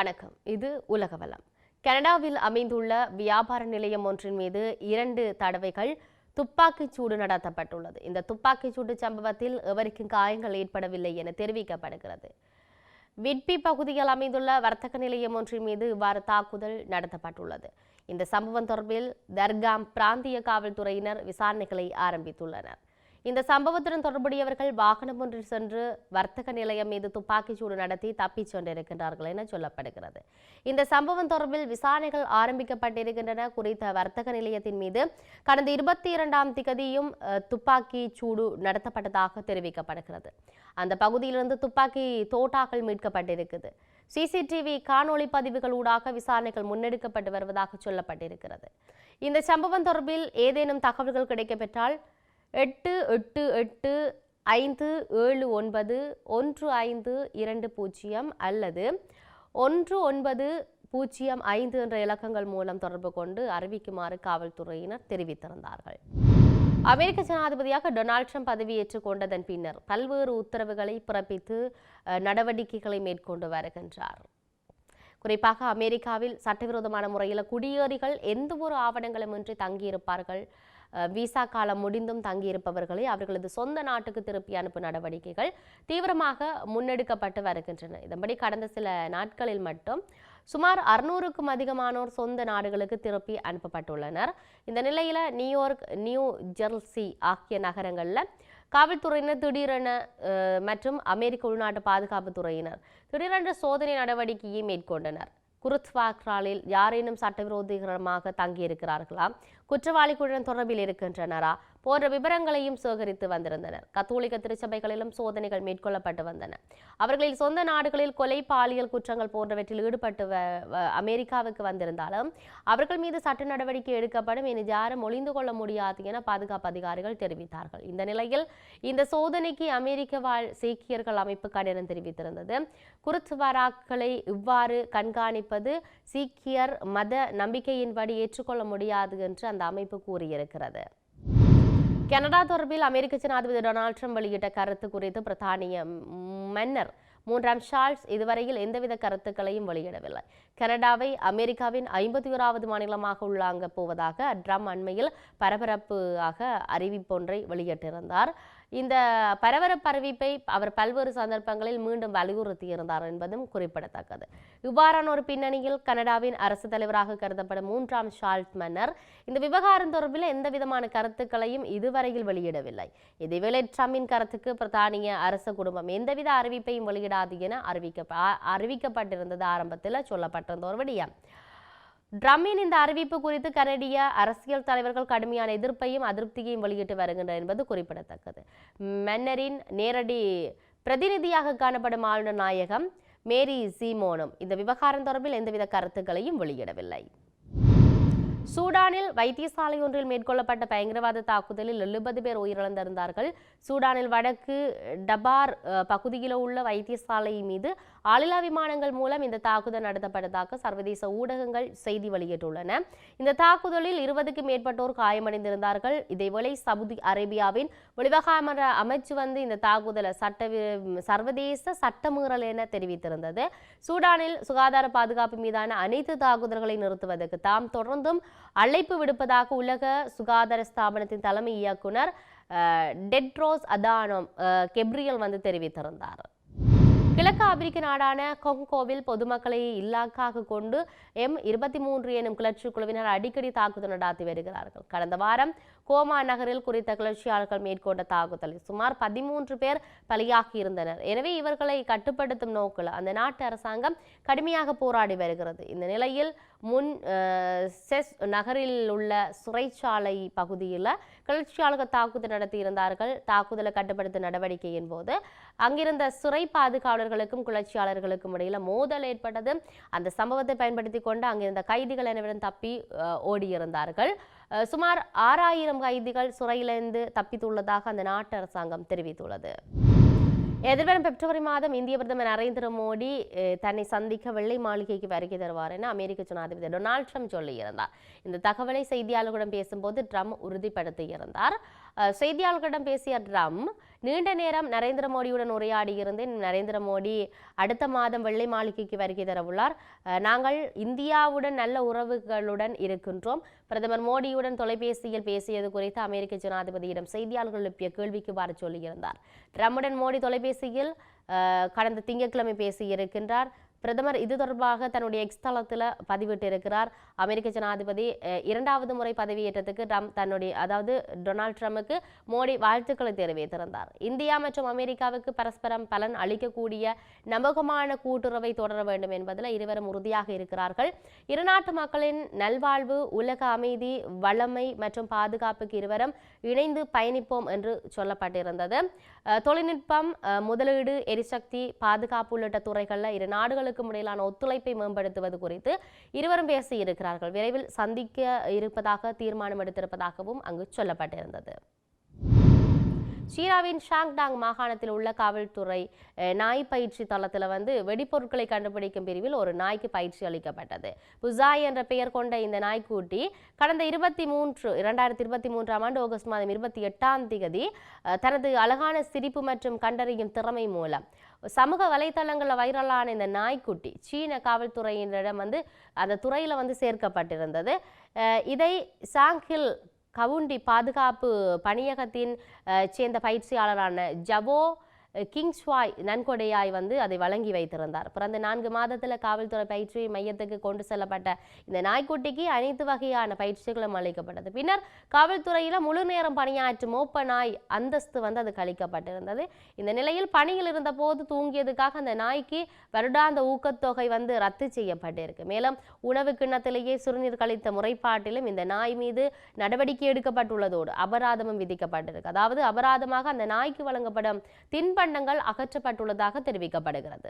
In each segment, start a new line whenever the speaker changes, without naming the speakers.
வணக்கம். இது உலகவலம் கனடாவில் அமைந்துள்ள வியாபார நிலையம் ஒன்றின் மீது இரண்டு தடவைகள் துப்பாக்கிச் சூடு நடத்தப்பட்டுள்ளது. இந்த துப்பாக்கிச் சூடு சம்பவத்தில் எவருக்கும் காயங்கள் ஏற்படவில்லை என தெரிவிக்கப்படுகிறது. விட்பி பகுதியில் அமைந்துள்ள வர்த்தக நிலையம் ஒன்றின் மீது இவ்வாறு தாக்குதல் நடத்தப்பட்டுள்ளது. இந்த சம்பவம் தொடர்பில் தர்காம் பிராந்திய காவல்துறையினர் விசாரணைகளை ஆரம்பித்துள்ளனர். இந்த சம்பவத்துடன் தொடர்புடையவர்கள் வாகனம் ஒன்றில் சென்று வர்த்தக நிலையம் மீது துப்பாக்கிச் சூடு நடத்தி தப்பிச் சென்றிருக்கின்றார்கள் என சொல்லப்படுகிறது. இந்த சம்பவம் தொடர்பில் விசாரணைகள் ஆரம்பிக்கப்பட்டிருக்கின்றன. குறித்த வர்த்தக நிலையத்தின் மீது கடந்த இருபத்தி இரண்டாம் திகதியும் துப்பாக்கி சூடு நடத்தப்பட்டதாக தெரிவிக்கப்படுகிறது. அந்த பகுதியிலிருந்து துப்பாக்கி தோட்டாக்கள் மீட்கப்பட்டிருக்குது. சிசிடிவி காணொளி பதிவுகள் ஊடாக விசாரணைகள் முன்னெடுக்கப்பட்டு வருவதாக சொல்லப்பட்டிருக்கிறது. இந்த சம்பவம் தொடர்பில் ஏதேனும் தகவல்கள் கிடைக்கப்பெற்றால் எட்டு எட்டு எட்டு ஐந்து ஏழு ஒன்பது ஒன்று ஐந்து இரண்டு பூஜ்ஜியம் அல்லது ஒன்று ஒன்பது பூஜ்ஜியம் ஐந்து என்ற இலக்கங்கள் மூலம் தொடர்பு கொண்டு அறிவிக்குமாறு காவல்துறையினர் தெரிவித்திருந்தார்கள். அமெரிக்க ஜனாதிபதியாக டொனால்ட் ட்ரம்ப் பதவியேற்றுக் கொண்டதன் பின்னர் பல்வேறு உத்தரவுகளை பிறப்பித்து அஹ், நடவடிக்கைகளை மேற்கொண்டு வருகின்றார். குறிப்பாக அமெரிக்காவில் சட்டவிரோதமான முறையில் குடியேறிகள் எந்த ஒரு ஆவணங்களுமின்றி தங்கியிருப்பார்கள் விசா காலம் முடிந்தும் தங்கியிருப்பவர்களை அவர்களது சொந்த நாட்டுக்கு திருப்பி அனுப்பும் நடவடிக்கைகள் தீவிரமாக முன்னெடுக்கப்பட்டு வருகின்றன. இதன்படி கடந்த சில நாட்களில் மட்டும் சுமார் அறுநூறுக்கும் அதிகமானோர் சொந்த நாடுகளுக்கு திருப்பி அனுப்பப்பட்டுள்ளனர். இந்த நிலையில் நியூயார்க் நியூ ஜெர்சி ஆகிய நகரங்களில் காவல்துறையினர் திடீரென அஹ், மற்றும் அமெரிக்க உள்நாட்டு பாதுகாப்பு துறையினர் திடீரென்ற சோதனை நடவடிக்கையை மேற்கொண்டனர். குருத்வாக்ராலில் யாரேனும் சட்டவிரோதமாக தங்கியிருக்கிறார்களா? குற்றவாளிகளுடன் தொடர்பில் இருக்கின்றனரா? போன்ற விவரங்களையும் சேகரித்து வந்திருந்தனர். கத்தோலிக்க திருச்சபைகளிலும் சோதனைகள் மேற்கொள்ளப்பட்டு வந்தன. அவர்களின் சொந்த நாடுகளில் கொலை பாலியல் குற்றங்கள் போன்றவற்றில் ஈடுபட்டு வ- வ- அமெரிக்காவுக்கு வந்திருந்தாலும் அவர்கள் மீது சட்ட நடவடிக்கை எடுக்கப்படும் என யாரும் ஒளிந்து கொள்ள முடியாது என பாதுகாப்பு அதிகாரிகள் தெரிவித்தார்கள். இந்த நிலையில் இந்த சோதனைக்கு அமெரிக்க வாழ் சீக்கியர்கள் அமைப்பு கண்டனம் தெரிவித்திருந்தது. குருத்வாராக்களை இவ்வாறு கண்காணிப்பது சீக்கியர் மத நம்பிக்கையின்படி ஏற்றுக்கொள்ள முடியாது என்று அந்த அமைப்பு கூறியிருக்கிறது. கனடா தொடர்பில் அமெரிக்க ஜனாதிபதி டொனால்ட் ட்ரம்ப் வெளியிட்ட கருத்து குறித்து பிரதானிய மன்னர் மூன்றாம் சார்ல்ஸ் இதுவரையில் எந்தவித கருத்துக்களையும் வெளியிடவில்லை. கனடாவை அமெரிக்காவின் ஐம்பத்தி ஓராவது மாநிலமாக உள்ளாங்க போவதாக ட்ரம்ப் அண்மையில் பரபரப்பாக அறிவிப்பொன்றை வெளியிட்டிருந்தார். இந்த பரபரப்பு அறிவிப்பை அவர் பல்வேறு சந்தர்ப்பங்களில் மீண்டும் வலியுறுத்தியிருந்தார் என்பதும் குறிப்பிடத்தக்கது. இவ்வாறான ஒரு பின்னணியில் கனடாவின் அரசு தலைவராக கருதப்படும் மூன்றாம் ஷால்ட் மன்னர் இந்த விவகாரம் தொடர்பில் எந்த விதமான கருத்துக்களையும் இதுவரையில் வெளியிடவில்லை. இதேவேளை ட்ரம்பின் கருத்துக்கு பிரதானிய அரச குடும்பம் எந்தவித அறிவிப்பையும் வெளியிடாது என அறிவிக்க அறிவிக்கப்பட்டிருந்தது. ஆரம்பத்தில் சொல்லப்பட்டிருந்த ஒரு விடயம். ட்ரம்மின் இந்த அறிவிப்பு குறித்து கனடிய அரசியல் தலைவர்கள் கடுமையான எதிர்ப்பையும் அதிருப்தியையும் வெளியிட்டு வருகின்றனர் என்பது குறிப்பிடத்தக்கது. மன்னரின் நேரடி பிரதிநிதியாக காணப்படும் ஆளுநர் நாயகம் மேரி சீமோனும் இந்த விவகாரம் தொடர்பில் எந்தவித கருத்துக்களையும் வெளியிடவில்லை. சூடானில் வைத்தியசாலை ஒன்றில் மேற்கொள்ளப்பட்ட பயங்கரவாத தாக்குதலில் எழுபது பேர் உயிரிழந்திருந்தார்கள். சூடானில் வடக்கு டபார் பகுதியில் உள்ள வைத்தியசாலை மீது ஆளில்லா விமானங்கள் மூலம் இந்த தாக்குதல் நடத்தப்பட்டதாக சர்வதேச ஊடகங்கள் செய்தி வெளியிட்டுள்ளன. இந்த தாக்குதலில் இருபதுக்கும் மேற்பட்டோர் காயமடைந்திருந்தார்கள். இதேவேளை சவுதி அரேபியாவின் வெளிவகாமன்ற அமைச்சு வந்து இந்த தாக்குதலை சட்ட சர்வதேச சட்டமீறல் என தெரிவித்திருந்தது. சூடானில் சுகாதார பாதுகாப்பு மீதான அனைத்து தாக்குதல்களை நிறுத்துவதற்கு தாம் தொடர்ந்தும் அழைப்பு விடுப்பதாக உலக சுகாதார ஸ்தாபனத்தின் தலைமை இயக்குனர் டெட்ரோஸ் அதானோம் கெப்ரியல் வந்து தெரிவித்திருந்தார். கிழக்கு ஆப்பிரிக்க நாடான கொங்கோவில் பொதுமக்களை இலாக்காக கொண்டு எம் இருபத்தி மூன்று எனும் கிளர்ச்சி குழுவினர் அடிக்கடி தாக்குதல் நடாத்தி வருகிறார்கள். கடந்த வாரம் கோமா நகரில் குறித்த கிளர்ச்சியாளர்கள் மேற்கொண்ட தாக்குதலில் சுமார் பதிமூன்று பேர் பலியாகி இருந்தனர். எனவே இவர்களை கட்டுப்படுத்தும் நோக்கில் அந்த நாட்டு அரசாங்கம் கடுமையாக போராடி வருகிறது. இந்த நிலையில் முன் செஸ் நகரில் உள்ள சிறைச்சாலை பகுதியில் கிளர்ச்சியாளர்கள் தாக்குதல் நடத்தியிருந்தார்கள் தாக்குதலை கட்டுப்படுத்தும் நடவடிக்கையின் போது அங்கிருந்த சிறை பாதுகாவலர்களுக்கும் கிளர்ச்சியாளர்களுக்கும் இடையில மோதல் ஏற்பட்டது. அந்த சம்பவத்தை பயன்படுத்தி கொண்டு அங்கிருந்த கைதிகள் அனைவரும் தப்பி ஓடியிருந்தார்கள். சுமார் ஆறாயிரம் கைதிகள் சிறையிலிருந்து தப்பித்துள்ளதாக அந்த நாட்டு அரசாங்கம் தெரிவித்துள்ளது. எதிர்வரும் பிப்ரவரி மாதம் இந்திய பிரதமர் நரேந்திர மோடி தன்னை சந்திக்க வெள்ளை மாளிகைக்கு வருகை தருவார் என அமெரிக்க ஜனாதிபதி டொனால்ட் ட்ரம்ப் சொல்லியிருந்தார். இந்த தகவலை செய்தியாளர்களிடம் பேசும்போது ட்ரம்ப் உறுதிப்படுத்தியிருந்தார் செய்தியாளர்களிடம் பேசிய ட்ரம் நீண்ட நேரம் நரேந்திர மோடியுடன் உரையாடி இருந்தேன். நரேந்திர மோடி அடுத்த மாதம் வெள்ளை மாளிகைக்கு வருகை தரவுள்ளார். நாங்கள் இந்தியாவுடன் நல்ல உறவுகளுடன் இருக்கின்றோம். பிரதமர் மோடியுடன் தொலைபேசியில் பேசியது குறித்து அமெரிக்க ஜனாதிபதியிடம் செய்தியாளர்கள் எழுப்பிய கேள்விக்கு வார சொல்லியிருந்தார். ட்ரம்முடன் மோடி தொலைபேசியில் கடந்த திங்கட்கிழமை பேசியிருக்கின்றார். பிரதமர் இது தொடர்பாக தன்னுடைய எக்ஸ் தளத்தில் பதிவிட்டிருக்கிறார். அமெரிக்க ஜனாதிபதி இரண்டாவது முறை பதவியேற்றத்துக்கு ட்ரம்ப் தன்னுடைய அதாவது டொனால்ட் ட்ரம்புக்கு மோடி வாழ்த்துக்களை தெரிவித்திருந்தார். இந்தியா மற்றும் அமெரிக்காவுக்கு பரஸ்பரம் பலன் அளிக்கக்கூடிய நம்பகமான கூட்டுறவை தொடர வேண்டும் என்பதில் இருவரும் உறுதியாக இருக்கிறார்கள். இரு நாட்டு மக்களின் நல்வாழ்வு உலக அமைதி வளமை மற்றும் பாதுகாப்புக்கு இருவரும் இணைந்து பயணிப்போம் என்று சொல்லப்பட்டிருந்தது. தொழில்நுட்பம் முதலீடு எரிசக்தி பாதுகாப்பு உள்ளிட்ட துறைகளில் இரு நாடுகளுக்கும் இடையிலான ஒத்துழைப்பை மேம்படுத்துவது குறித்து இருவரும் பேசியிருக்கிறார்கள். விரைவில் சந்திக்க இருப்பதாக தீர்மானம் எடுத்திருப்பதாகவும் அங்கு சொல்லப்பட்டிருந்தது. சீனாவின் ஷாங்டாங் மாகாணத்தில் உள்ள காவல்துறை நாய் பயிற்சி தளத்தில் வந்து வெடிப்பொருட்களை கண்டுபிடிக்கும் பிரிவில் ஒரு நாய்க்கு பயிற்சி அளிக்கப்பட்டது. புசாய் என்ற பெயர் கொண்ட இந்த நாய்க்குட்டி கடந்த இருபத்தி மூன்று இரண்டாயிரத்தி இருபத்தி மூன்றாம் ஆண்டு ஆகஸ்ட் மாதம் இருபத்தி எட்டாம் தேதி தனது அழகான சிரிப்பு மற்றும் கண்டறியும் திறமை மூலம் சமூக வலைத்தளங்களில் வைரலான இந்த நாய்க்குட்டி சீன காவல்துறையினரிடம் வந்து அந்த துறையில் வந்து சேர்க்கப்பட்டிருந்தது. இதை சாங்கில் கவுண்டி பாதுகாப்பு பணியகத்தின் சேர்ந்த பயிற்சியாளரான ஜவோ அஹ், கிங்ஸ்வாய் நன்கொடையாய் வந்து அதை வழங்கி வைத்திருந்தார். பிறந்த நான்கு மாதத்தில் காவல்துறை பயிற்சி மையத்துக்கு கொண்டு செல்லப்பட்ட இந்த நாய்க்குட்டிக்கு அனைத்து வகையான பயிற்சிகளும் அளிக்கப்பட்டது. பின்னர் காவல்துறையில் முழு நேரம் பணியாற்றும் மோப்ப நாய் அந்தஸ்து வந்து அது கழிக்கப்பட்டிருந்தது இந்த நிலையில் பணியில் இருந்தபோது தூங்கியதுக்காக அந்த நாய்க்கு வருடாந்த ஊக்கத்தொகை வந்து ரத்து செய்யப்பட்டிருக்கு. மேலும் உணவு கிண்ணத்திலேயே சிறுநீர் கழித்த முறைப்பாட்டிலும் இந்த நாய் மீது நடவடிக்கை எடுக்கப்பட்டுள்ளதோடு அபராதமும் விதிக்கப்பட்டிருக்கு. அதாவது அபராதமாக அந்த நாய்க்கு வழங்கப்படும் தின்ப தின்பண்டங்கள் அகற்றப்பட்டுள்ளதாக தெரிவிக்கப்படுகிறது.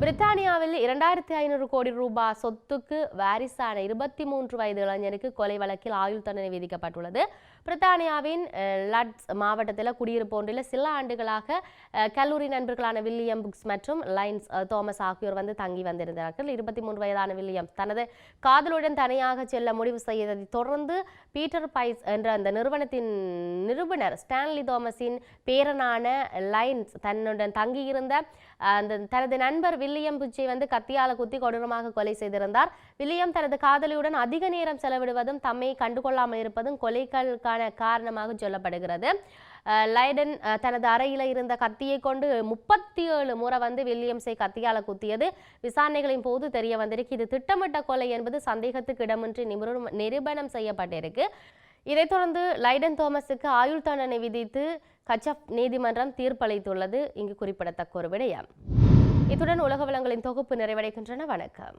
பிரித்தானியாவில் இரண்டாயிரத்தி ஐநூறு கோடி ரூபாய் சொத்துக்கு வாரிசான இருபத்தி மூன்று வயது இளைஞருக்கு கொலை வழக்கில் ஆயுள் தண்டனை விதிக்கப்பட்டுள்ளது. பிரித்தானியாவின் லட்ஸ் மாவட்டத்தில் குடியிருப்பு ஒன்றில் சில ஆண்டுகளாக கல்லூரி நண்பர்களான வில்லியம் புக்ஸ் மற்றும் லைன்ஸ் தோமஸ் ஆகியோர் வந்து தங்கி வந்திருந்தார்கள். இருபத்தி மூன்று வயதான வில்லியம் தனது காதலுடன் தனியாக செல்ல முடிவு செய்ததை தொடர்ந்து பீட்டர் பைஸ் என்ற அந்த நிறுவனத்தின் நிறுவனர் ஸ்டான்லி தோமஸின் பேரனான லைன்ஸ் தன்னுடன் தங்கியிருந்த அந்த தனது நண்பர் வில்லியம் புச்சை வந்து கத்தியால குத்தி கொடூரமாக கொலை செய்திருந்தார். வில்லியம் தனது காதலியுடன் அதிக நேரம் செலவிடுவதும் தம்மை கண்டுகொள்ளாமல் இருப்பதும் கொலைகளுக்கான காரணமாக சொல்லப்படுகிறது. லைடன் தனது அறையில் இருந்த கத்தியை கொண்டு முப்பத்தி ஏழு முறை வந்து வில்லியம்ஸை கத்தியால் குத்தியது. விசாரணைகளின் போது தெரிய வந்திருக்கு இது திட்டமிட்ட கொலை என்பது சந்தேகத்துக்கு இடமின்றி நிபுண- நிரூபணம் செய்யப்பட்டிருக்கு. இதைத் தொடர்ந்து லைடன் தோமஸுக்கு ஆயுள் தண்டனை விதித்து கச்சப் நீதிமன்றம் தீர்ப்பளித்துள்ளது. இங்கு குறிப்பிடத்தக்க ஒரு விடயம். இத்துடன் உலக வளங்களின் தொகுப்பு நிறைவடைகின்றன. வணக்கம்.